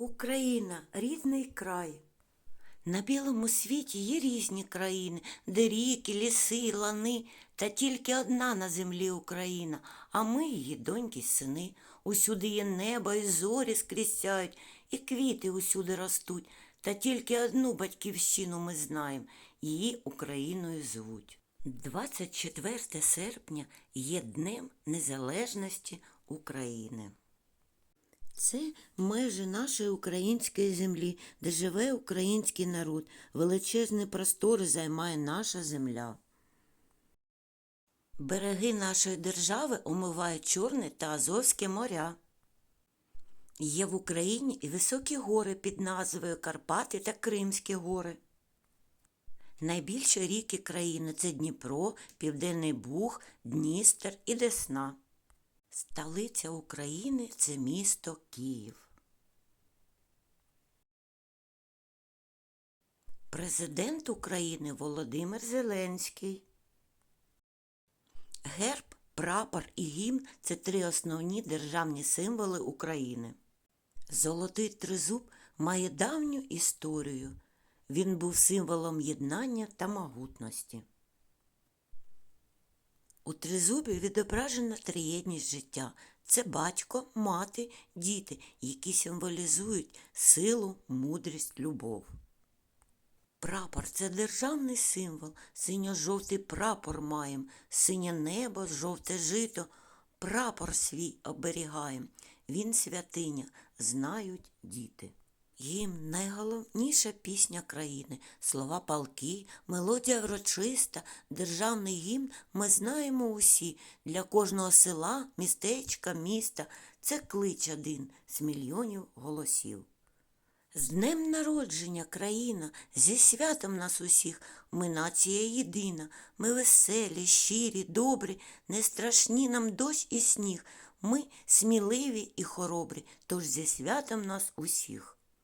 Україна рідний край. На білому світі є різні країни, де ріки, ліси, лани, та тільки одна на землі Україна, а ми її доньки й сини. Усюди є небо і зорі скрізь і квіти усюди ростуть, та тільки одну батьківщину ми знаємо, її Україною звуть. 24 серпня є Днем Незалежності України. Це межі нашої української землі, де живе український народ. Величезні простори займає наша земля. Береги нашої держави омивають Чорне та Азовське моря. Є в Україні і високі гори під назвою Карпати та Кримські гори. Найбільші ріки країни це Дніпро, Південний Буг, Дністер і Десна. Столиця України це місто Київ. Президент України Володимир Зеленський. Герб, прапор і гімн це три основні державні символи України. Золотий тризуб має давню історію. Він був символом єднання та могутності. У тризубі відображена триєдність життя. Це батько, мати, діти, які символізують силу, мудрість, любов. Прапор це державний символ. Синьо-жовтий прапор маєм, синє небо, жовте жито. Прапор свій оберігаєм. Він святиня, знають діти. Гімн найголовніша пісня країни, слова палки, мелодія врочиста, державний гімн ми знаємо усі. Для кожного села, містечка, міста це клич один з мільйонів голосів. З днем народження країна, зі святом нас усіх, ми нація єдина, ми веселі, щирі, добрі, не страшні нам дощ і сніг, ми сміливі і хоробрі, тож зі святом нас усіх.